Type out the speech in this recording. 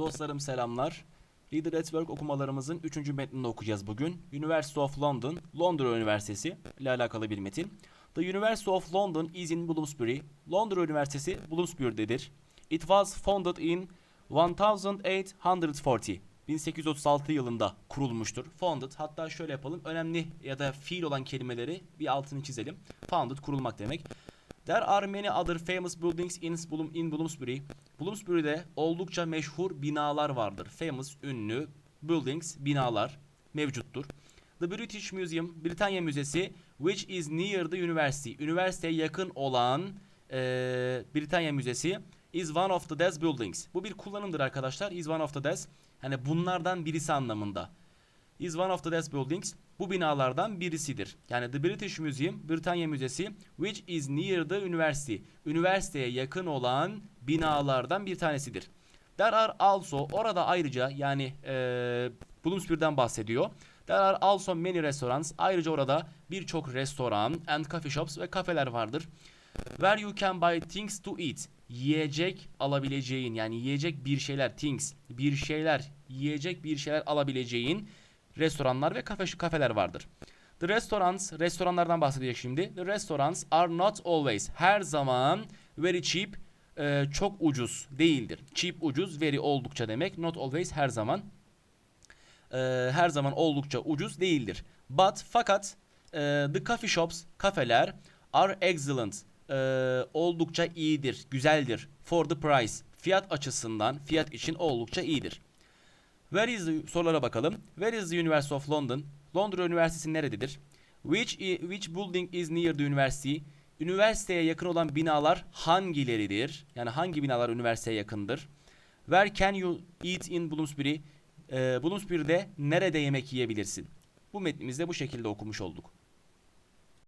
Dostlarım selamlar. Leader at Work okumalarımızın 3. metnini okuyacağız bugün. University of London, Londra Üniversitesi ile alakalı bir metin. The University of London is in Bloomsbury. Londra Üniversitesi Bloomsbury'dedir. It was founded in 1840. 1836 yılında kurulmuştur. Founded hatta şöyle yapalım. Önemli ya da fiil olan kelimeleri bir altını çizelim. Founded kurulmak demek. There are many other famous buildings in, Bloom, in Bloomsbury. Bloomsbury'de oldukça meşhur binalar vardır. Famous, ünlü, buildings, binalar mevcuttur. The British Museum, Britanya Müzesi, which is near the university. Üniversiteye yakın olan eee Britanya Müzesi is one of the these buildings. Bu bir kullanımdır arkadaşlar. Is one of the these. Hani bunlardan birisi anlamında is one of the these buildings. Bu binalardan birisidir. Yani The British Museum, Britanya Müzesi, which is near the university. Üniversiteye yakın olan binalardan bir tanesidir. There are also, orada ayrıca yani eee Bloomsbury'den bahsediyor. There are also many restaurants. Ayrıca orada birçok restoran and coffee shops ve kafeler vardır. Where you can buy things to eat. Yiyecek alabileceğin yani yiyecek bir şeyler things bir şeyler yiyecek bir şeyler alabileceğin restoranlar ve kafe kafeler vardır. The restaurants restoranlardan bahsedecek şimdi. The restaurants are not always her zaman very cheap e, çok ucuz değildir. Cheap ucuz, very oldukça demek. Not always her zaman e, her zaman oldukça ucuz değildir. But fakat e, the coffee shops kafeler are excellent e, oldukça iyidir, güzeldir. For the price fiyat açısından fiyat için oldukça iyidir. Where is the sorulara bakalım. Where is the University of London? Londra Üniversitesi nerededir? Which which building is near the university? Üniversiteye yakın olan binalar hangileridir? Yani hangi binalar üniversiteye yakındır? Where can you eat in Bloomsbury? Ee, Bloomsbury'de nerede yemek yiyebilirsin? Bu metnimizde bu şekilde okumuş olduk.